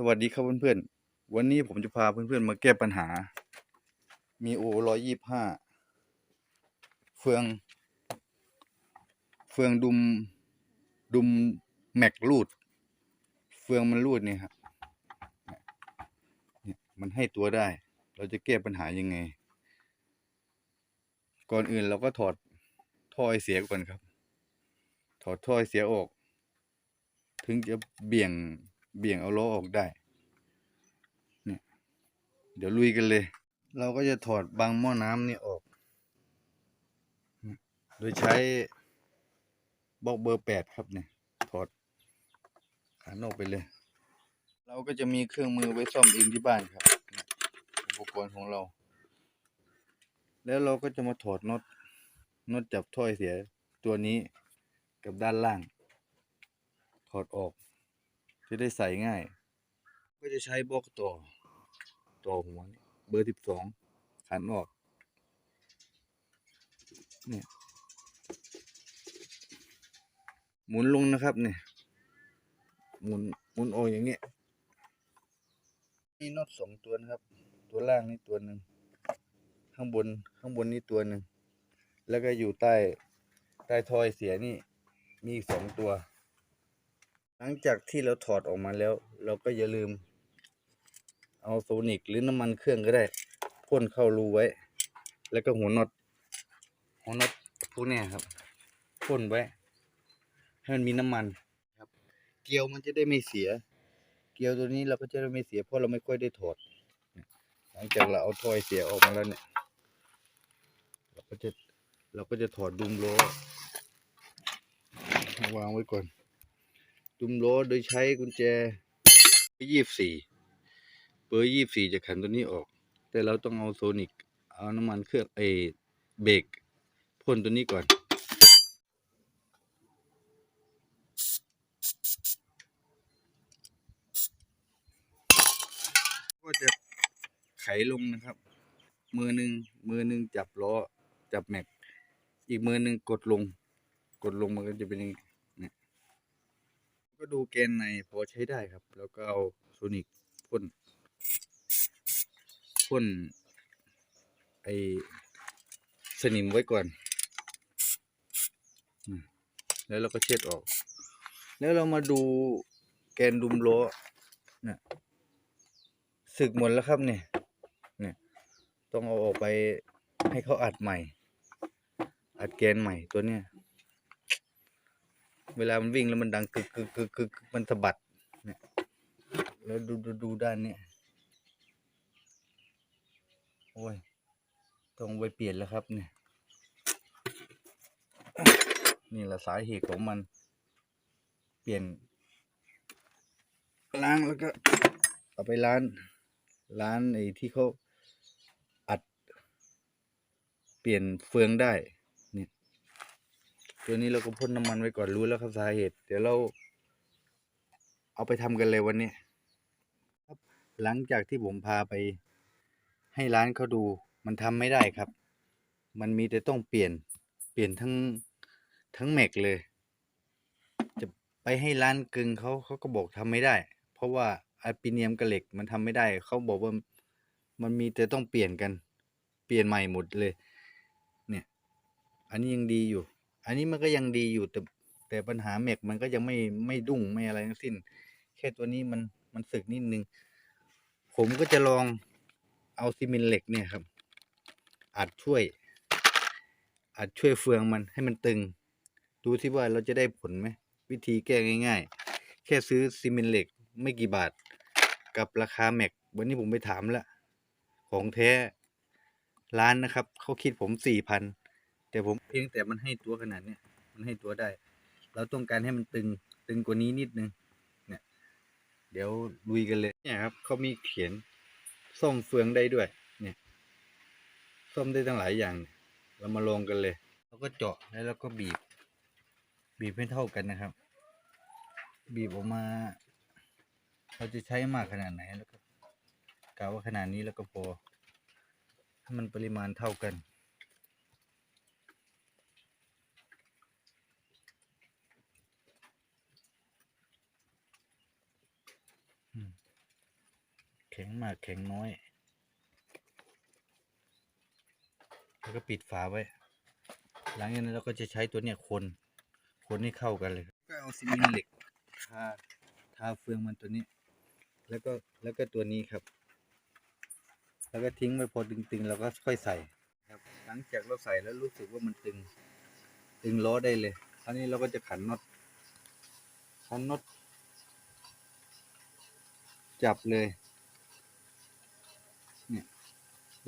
สวัสดีครับเพื่อนๆ วันนี้ผมจะพาเพื่อนๆ มาแก้ปัญหา มีโอร้อยยี่ห้าเฟือง เฟืองดุม ดุมแม็กรูด เฟืองมันรูดเนี่ยครับเนี่ยมันให้ตัวได้ เราจะแก้ปัญหายังไง ก่อนอื่นเราก็ถอดท่อไอเสียก่อนครับ ถอดท่อไอเสียออก ถึงจะเบี่ยง เบี่ยงเอาล้อออกได้ เนี่ย เดี๋ยวลุยกันเลย เราก็จะถอดบางหม้อน้ำนี่ออก โดยใช้บล็อกเบอร์แปดครับเนี่ย ถอดขานอกไปเลย เราก็จะมีเครื่องมือไว้ซ่อมเองที่บ้านครับ อุปกรณ์ของเรา แล้วเราก็จะมาถอดน็อตน็อตจับถ้อยเสียตัวนี้กับด้านล่าง ถอดออก จะได้ใส่ง่าย ก็จะใช้บล็อกต่อ ต่อหัวนี่เบอร์สิบสองขันออก เนี่ย หมุนลงนะครับเนี่ย หมุน หมุนออกอย่างเงี้ย นี่น็อตสองตัวนะครับ ตัวล่างนี่ตัวหนึ่ง ข้างบน ข้างบนนี่ตัวหนึ่ง แล้วก็อยู่ใต้ ใต้ทอยเสียนี่ มีอีกสองตัว หลังจากที่เราถอดออกมาแล้ว เราก็อย่าลืม เอาโซนิกหรือน้ำมันเครื่องก็ได้พ่นเข้ารูไว้ แล้วก็หัวน็อตหัวน็อตพวกนี้ครับพ่นไว้ ให้มันมีน้ำมันครับ เกลียวมันจะได้ไม่เสีย เกลียวตัวนี้เราก็จะได้ไม่เสียเพราะเราไม่ค่อยได้ถอด หลังจากเราเอาถอยเสียออกมาแล้วเนี่ย เราก็จะเราก็จะถอดดุมล้อวางไว้ก่อน ดุมล้อโดยใช้กุญแจยี่สิบสี่เบอร์ยี่สิบสี่จะขันตัวนี้ออก แต่เราต้องเอาโซนิกเอาน้ำมันเครื่องไอเบรกพ่นตัวนี้ก่อนก็จะไขลงนะครับ มือหนึ่งมือหนึ่งจับล้อจับแม็ก อีกมือหนึ่งกดลง กดลงมันก็จะเป็นอย่างนี้ ก็ดูแกนในพอใช้ได้ครับ แล้วก็เอาโซนิกพ่นพ่นไอสนิมไว้ก่อน แล้วเราก็เช็ดออก แล้วเรามาดูแกนดุมล้อนี่ยสึกหมดแล้วครับเนี่ยเนี่ย ต้องเอาออกไปให้เขาอัดใหม่ อัดแกนใหม่ตัวเนี้ย เวลามันวิ่งแล้วมันดังกึกกึกกึกกึกมันสะบัดเนี่ยแล้วดูดูดูด้านเนี้ยโอ้ยต้องไปเปลี่ยนแล้วครับเนี่ย นี่แหละสาเหตุของมัน เปลี่ยน ล้างแล้วก็เอาไปร้าน ร้านไอ้ที่เขาอัด เปลี่ยนเฟืองได้ ตัวนี้เราก็พ่นน้ำมันไว้ก่อนรู้แล้วครับสาเหตุ เดี๋ยวเรา เอาไปทำกันเลยวันนี้ครับ หลังจากที่ผมพาไป ให้ร้านเขาดู มันทำไม่ได้ครับ มันมีแต่ต้องเปลี่ยน เปลี่ยนทั้งทั้งแม็กเลย จะไปให้ร้านกึ่งเขาเขาก็บอกทำไม่ได้ เพราะว่าอะลูมิเนียมกับเหล็กมันทำไม่ได้ เขาบอกว่ามันมีแต่ต้องเปลี่ยนกัน เปลี่ยนใหม่หมดเลย เนี่ย อันนี้ยังดีอยู่ อันนี้มันก็ยังดีอยู่แต่แต่ปัญหาแม็กมันก็ยังไม่ไม่ดุ้งไม่อะไรทั้งสิ้น แค่ตัวนี้มันมันสึกนิดนึง ผมก็จะลองเอาซีเมนต์เหล็กเนี่ยครับอัดช่วยอัดช่วยเฟืองมันให้มันตึง ดูที่ว่าเราจะได้ผลไหมวิธีแก้ง่าย ๆ แค่ซื้อซีเมนต์เหล็กไม่กี่บาท กับราคาแม็กวันนี้ผมไปถามแล้วของแท้ร้านนะครับเขาคิดผมสี่พัน แต่ผมเพียงแต่มันให้ตัวขนาดเนี้ยมันให้ตัวได้ เราต้องการให้มันตึงตึงกว่านี้นิดนึงเนี่ย เดี๋ยวลุยกันเลยเนี่ยครับเขามีเขียนซ่อมเฟืองได้ด้วย เนี่ยซ่อมได้ตั้งหลายอย่าง เรามาลงกันเลยเราก็เจาะแล้วเราก็บีบ บีบให้เท่ากันนะครับ บีบออกมา เราจะใช้มากขนาดไหนแล้วก็กะว่าขนาดนี้แล้วก็พอให้มันปริมาณเท่ากัน ข็งมากแข็งน้อย แล้วก็ปิดฝาไว้ หลังจากนั้นเราก็จะใช้ตัวเนี้ยคน คนให้เข้ากันเลย ก็เอาซีเมนต์เหล็กทาทาเฟืองมันตัวนี้ แล้วก็แล้วก็ตัวนี้ครับ แล้วก็ทิ้งไว้พอตึงๆเราก็ค่อยใส่ครับ หลังจากเราใส่แล้วรู้สึกว่ามันตึง ตึงล้อได้เลยคราวนี้เราก็จะขันน็อตขันน็อตจับเลย เนี่ย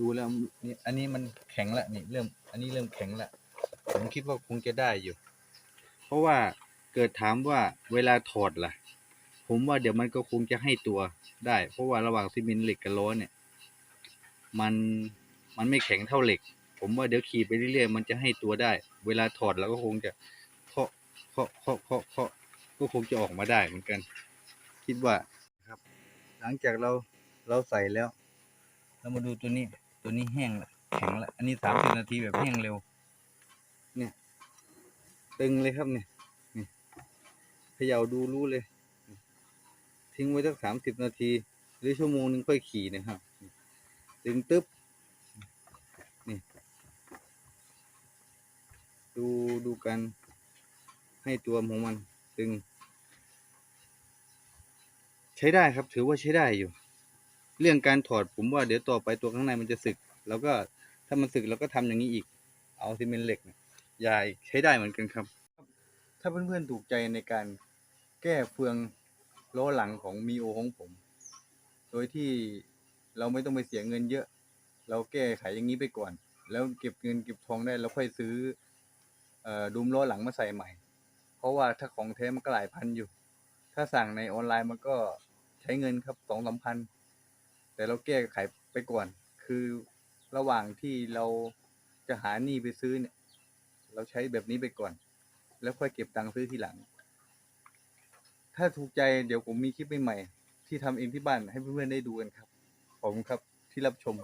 ดูแล้วนี่อันนี้มันแข็งละนี่เริ่ม อันนี้เริ่มแข็งละผมคิดว่าคงจะได้อยู่ เพราะว่าเกิดถามว่าเวลาถอดล่ะ ผมว่าเดี๋ยวมันก็คงจะให้ตัวได้ เพราะว่าระหว่างซีเมนต์เหล็กกับล้อเนี่ย มันมันไม่แข็งเท่าเหล็ก ผมว่าเดี๋ยวขี่ไปเรื่อยๆมันจะให้ตัวได้ เวลาถอดเราก็คงจะเคาะเคาะเคาะเคาะเคาะก็คงจะออกมาได้เหมือนกัน คิดว่าครับ หลังจากเราเราใส่แล้ว เรามาดูตัวนี้ ตัวนี้แห้งละแข็งละอันนี้สามสิบนาทีแบบแห้งเร็ว เนี่ย ตึงเลยครับเนี่ยนี่เขย่าดูรู้เลย ทิ้งไว้สักสามสิบนาที หรือชั่วโมงหนึงค่อยขี่นะครับตึงตึ๊บนี่ ดูดูกัน ให้ตัวของมันตึง ใช้ได้ครับ ถือว่าใช้ได้อยู่ เรื่องการถอดผมว่าเดี๋ยวต่อไปตัวข้างในมันจะสึก แล้วก็ถ้ามันสึกเราก็ทำอย่างนี้อีก เอาซีเมนต์เหล็กยายใช้ได้เหมือนกันครับ ถ้าเพื่อนๆถูกใจในการแก้เฟืองล้อหลังของมีโอของผม โดยที่เราไม่ต้องไปเสียเงินเยอะ เราแก้ไขอย่างนี้ไปก่อน แล้วเก็บเงินเก็บทองได้แล้วค่อยซื้อเอ่อดุมล้อหลังมาใส่ใหม่ เพราะว่าถ้าของแท้มันก็หลายพันอยู่ ถ้าสั่งในออนไลน์มันก็ใช้เงินครับสองสามพัน แต่เราแก้ไขไปก่อน คือระหว่างที่เราจะหาหนี้ไปซื้อเนี่ย เราใช้แบบนี้ไปก่อน แล้วค่อยเก็บตังค์ซื้อทีหลัง ถ้าถูกใจเดี๋ยวผมมีคลิปใหม่ๆที่ทำเองที่บ้านให้เพื่อนๆได้ดูกันครับ ผมครับที่รับชม